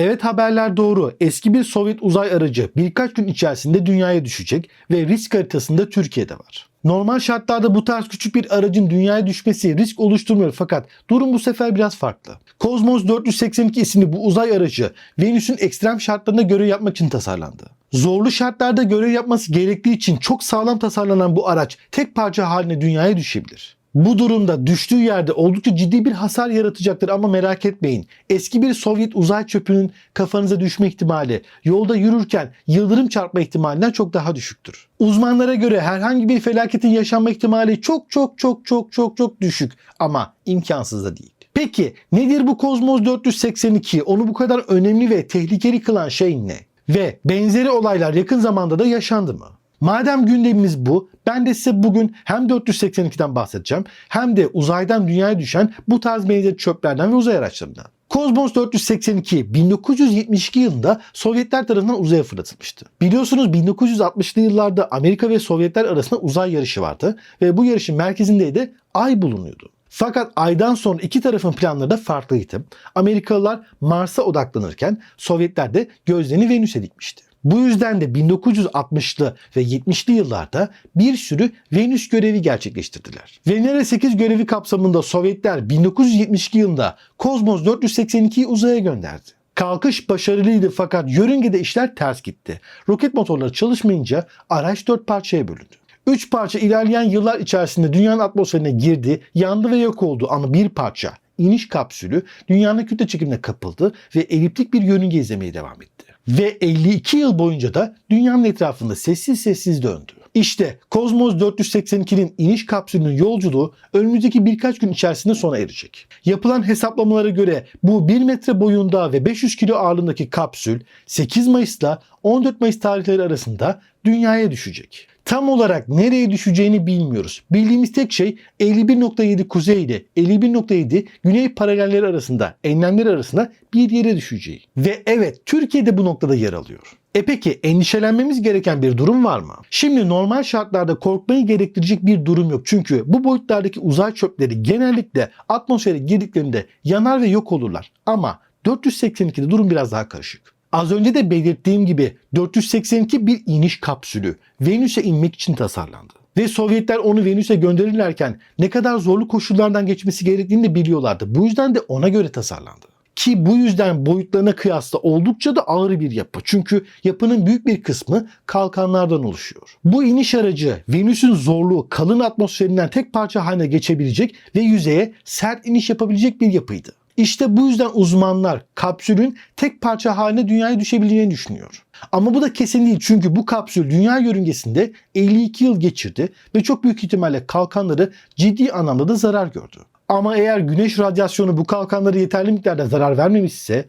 Evet haberler doğru. Eski bir Sovyet uzay aracı birkaç gün içerisinde dünyaya düşecek ve risk haritasında Türkiye'de var. Normal şartlarda bu tarz küçük bir aracın dünyaya düşmesi risk oluşturmuyor fakat durum bu sefer biraz farklı. Cosmos 482 isimli bu uzay aracı Venüs'ün ekstrem şartlarında görev yapmak için tasarlandı. Zorlu şartlarda görev yapması gerektiği için çok sağlam tasarlanan bu araç tek parça haline dünyaya düşebilir. Bu durumda düştüğü yerde oldukça ciddi bir hasar yaratacaktır ama merak etmeyin. Eski bir Sovyet uzay çöpünün kafanıza düşme ihtimali yolda yürürken yıldırım çarpma ihtimalinden çok daha düşüktür. Uzmanlara göre herhangi bir felaketin yaşanma ihtimali çok çok çok çok çok çok düşük ama imkansız da değil. Peki nedir bu Kozmos 482? Onu bu kadar önemli ve tehlikeli kılan şey ne? Ve benzeri olaylar yakın zamanda da yaşandı mı? Madem gündemimiz bu, ben de size bugün hem 482'den bahsedeceğim hem de uzaydan dünyaya düşen bu tarz benzeri çöplerden ve uzay araçlarından. Cosmos 482 1972 yılında Sovyetler tarafından uzaya fırlatılmıştı. Biliyorsunuz 1960'lı yıllarda Amerika ve Sovyetler arasında uzay yarışı vardı ve bu yarışın merkezinde de Ay bulunuyordu. Fakat aydan sonra iki tarafın planları da farklıydı. Amerikalılar Mars'a odaklanırken Sovyetler de gözlerini Venüs'e dikmişti. Bu yüzden de 1960'lı ve 70'li yıllarda bir sürü Venüs görevi gerçekleştirdiler. Venere 8 görevi kapsamında Sovyetler 1972 yılında Kozmos 482'yi uzaya gönderdi. Kalkış başarılıydı fakat yörüngede işler ters gitti. Roket motorları çalışmayınca araç 4 parçaya bölündü. 3 parça ilerleyen yıllar içerisinde dünyanın atmosferine girdi, yandı ve yok oldu ama bir parça iniş kapsülü dünyanın kütle çekimine kapıldı ve eliptik bir yörünge izlemeye devam etti. Ve 52 yıl boyunca da dünyanın etrafında sessiz sessiz döndü. İşte Kozmos 482'nin iniş kapsülünün yolculuğu önümüzdeki birkaç gün içerisinde sona erecek. Yapılan hesaplamalara göre bu 1 metre boyunda ve 500 kilo ağırlığındaki kapsül 8 Mayıs'la 14 Mayıs tarihleri arasında dünyaya düşecek. Tam olarak nereye düşeceğini bilmiyoruz. Bildiğimiz tek şey 51.7 kuzey ile 51.7 güney paralelleri arasında, enlemleri arasında bir yere düşeceği. Ve evet Türkiye'de bu noktada yer alıyor. E peki endişelenmemiz gereken bir durum var mı? Şimdi normal şartlarda korkmayı gerektirecek bir durum yok. Çünkü bu boyutlardaki uzay çöpleri genellikle atmosfere girdiklerinde yanar ve yok olurlar. Ama 482'de durum biraz daha karışık. Az önce de belirttiğim gibi 482 bir iniş kapsülü Venüs'e inmek için tasarlandı. Ve Sovyetler onu Venüs'e gönderirlerken ne kadar zorlu koşullardan geçmesi gerektiğini de biliyorlardı. Bu yüzden de ona göre tasarlandı. Ki bu yüzden boyutlarına kıyasla oldukça da ağır bir yapı. Çünkü yapının büyük bir kısmı kalkanlardan oluşuyor. Bu iniş aracı Venüs'ün zorluğu kalın atmosferinden tek parça haline geçebilecek ve yüzeye sert iniş yapabilecek bir yapıydı. İşte bu yüzden uzmanlar kapsülün tek parça haline dünyaya düşebileceğini düşünüyor. Ama bu da kesin değil çünkü bu kapsül dünya yörüngesinde 52 yıl geçirdi ve çok büyük ihtimalle kalkanları ciddi anlamda da zarar gördü. Ama eğer güneş radyasyonu bu kalkanlara yeterli miktarda zarar vermemişse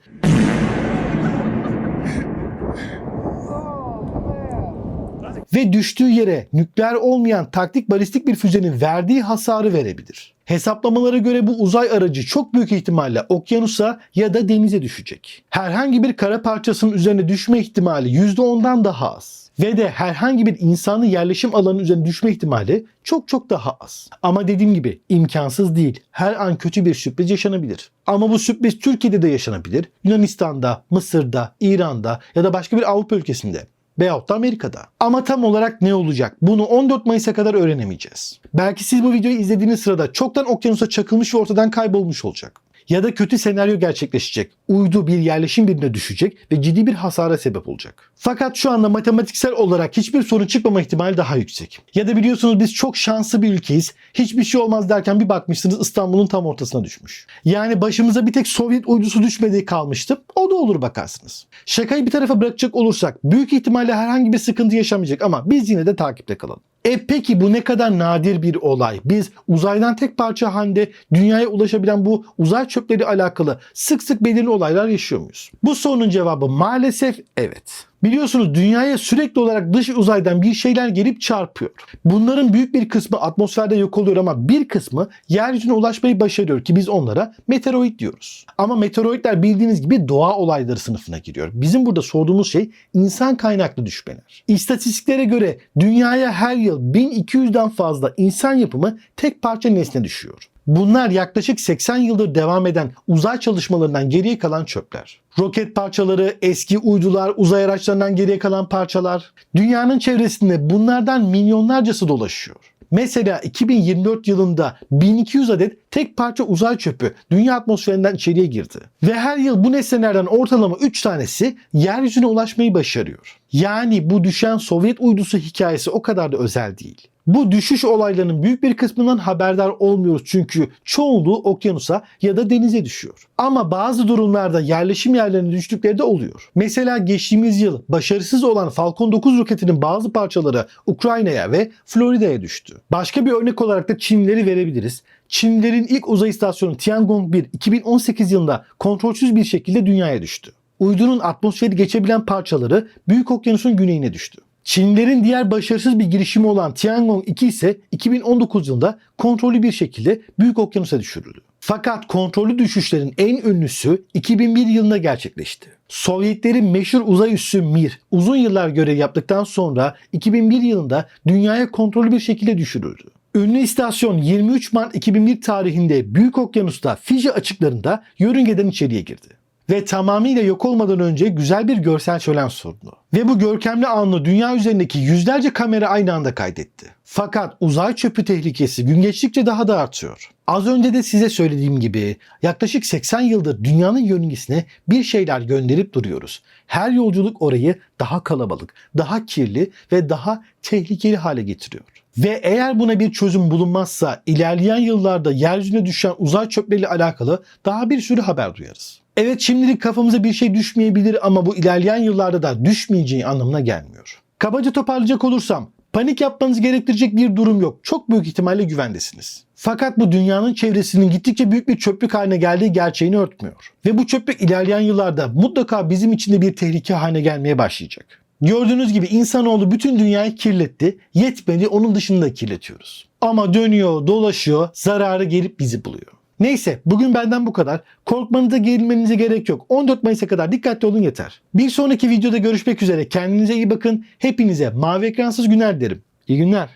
ve düştüğü yere nükleer olmayan taktik balistik bir füzenin verdiği hasarı verebilir. Hesaplamalara göre bu uzay aracı çok büyük ihtimalle okyanusa ya da denize düşecek. Herhangi bir kara parçasının üzerine düşme ihtimali %10'dan daha az. Ve de herhangi bir insanın yerleşim alanı üzerine düşme ihtimali çok çok daha az. Ama dediğim gibi imkansız değil. Her an kötü bir sürpriz yaşanabilir. Ama bu sürpriz Türkiye'de de yaşanabilir. Yunanistan'da, Mısır'da, İran'da ya da başka bir Avrupa ülkesinde veyahut da Amerika'da. Ama tam olarak ne olacak? Bunu 14 Mayıs'a kadar öğrenemeyeceğiz. Belki siz bu videoyu izlediğiniz sırada çoktan okyanusa çakılmış ve ortadan kaybolmuş olacak. Ya da kötü senaryo gerçekleşecek. Uydu bir yerleşim birine düşecek ve ciddi bir hasara sebep olacak. Fakat şu anda matematiksel olarak hiçbir sorun çıkmama ihtimali daha yüksek. Ya da biliyorsunuz biz çok şanslı bir ülkeyiz. Hiçbir şey olmaz derken bir bakmışsınız İstanbul'un tam ortasına düşmüş. Yani başımıza bir tek Sovyet uydusu düşmediği kalmıştı. O da olur bakarsınız. Şakayı bir tarafa bırakacak olursak büyük ihtimalle herhangi bir sıkıntı yaşamayacak ama biz yine de takipte kalalım. E peki bu ne kadar nadir bir olay? Biz uzaydan tek parça halinde dünyaya ulaşabilen bu uzay çöpleri alakalı sık sık belirli olaylar yaşıyor muyuz? Bu sorunun cevabı maalesef evet. Biliyorsunuz dünyaya sürekli olarak dış uzaydan bir şeyler gelip çarpıyor. Bunların büyük bir kısmı atmosferde yok oluyor ama bir kısmı yeryüzüne ulaşmayı başarıyor ki biz onlara meteoroid diyoruz. Ama meteoroidler bildiğiniz gibi doğa olayları sınıfına giriyor. Bizim burada sorduğumuz şey insan kaynaklı düşmeler. İstatistiklere göre dünyaya her yıl 1200'den fazla insan yapımı tek parça nesne düşüyor. Bunlar yaklaşık 80 yıldır devam eden uzay çalışmalarından geriye kalan çöpler. Roket parçaları, eski uydular, uzay araçlarından geriye kalan parçalar. Dünyanın çevresinde bunlardan milyonlarcası dolaşıyor. Mesela 2024 yılında 1200 adet tek parça uzay çöpü dünya atmosferinden içeriye girdi. Ve her yıl bu nesnelerden ortalama 3 tanesi yeryüzüne ulaşmayı başarıyor. Yani bu düşen Sovyet uydusu hikayesi o kadar da özel değil. Bu düşüş olaylarının büyük bir kısmından haberdar olmuyoruz çünkü çoğunluğu okyanusa ya da denize düşüyor. Ama bazı durumlarda yerleşim yerlerine düştükleri de oluyor. Mesela geçtiğimiz yıl başarısız olan Falcon 9 roketinin bazı parçaları Ukrayna'ya ve Florida'ya düştü. Başka bir örnek olarak da Çinlileri verebiliriz. Çinlilerin ilk uzay istasyonu Tiangong 1 2018 yılında kontrolsüz bir şekilde dünyaya düştü. Uydunun atmosferi geçebilen parçaları Büyük Okyanus'un güneyine düştü. Çinlilerin diğer başarısız bir girişimi olan Tiangong 2 ise 2019 yılında kontrollü bir şekilde Büyük Okyanus'a düşürüldü. Fakat kontrollü düşüşlerin en ünlüsü 2001 yılında gerçekleşti. Sovyetlerin meşhur uzay üssü Mir uzun yıllar görev yaptıktan sonra 2001 yılında dünyaya kontrollü bir şekilde düşürüldü. Ünlü istasyon 23 Mart 2001 tarihinde Büyük Okyanus'ta Fiji açıklarında yörüngeden içeriye girdi ve tamamıyla yok olmadan önce güzel bir görsel şölen sundu. Ve bu görkemli anı dünya üzerindeki yüzlerce kamera aynı anda kaydetti. Fakat uzay çöpü tehlikesi gün geçtikçe daha da artıyor. Az önce de size söylediğim gibi yaklaşık 80 yıldır dünyanın yörüngesine bir şeyler gönderip duruyoruz. Her yolculuk orayı daha kalabalık, daha kirli ve daha tehlikeli hale getiriyor. Ve eğer buna bir çözüm bulunmazsa ilerleyen yıllarda yeryüzüne düşen uzay çöpleriyle alakalı daha bir sürü haber duyarız. Evet şimdilik kafamıza bir şey düşmeyebilir ama bu ilerleyen yıllarda da düşmeyeceği anlamına gelmiyor. Kabaca toparlayacak olursam panik yapmanız gerektirecek bir durum yok. Çok büyük ihtimalle güvendesiniz. Fakat bu dünyanın çevresinin gittikçe büyük bir çöplük haline geldiği gerçeğini örtmüyor. Ve bu çöplük ilerleyen yıllarda mutlaka bizim için de bir tehlike haline gelmeye başlayacak. Gördüğünüz gibi insanoğlu bütün dünyayı kirletti. Yetmedi onun dışında da kirletiyoruz. Ama dönüyor, dolaşıyor, zararı gelip bizi buluyor. Neyse bugün benden bu kadar. Korkmanıza gerilmenize gerek yok. 14 Mayıs'a kadar dikkatli olun yeter. Bir sonraki videoda görüşmek üzere. Kendinize iyi bakın. Hepinize mavi ekransız günler derim. İyi günler.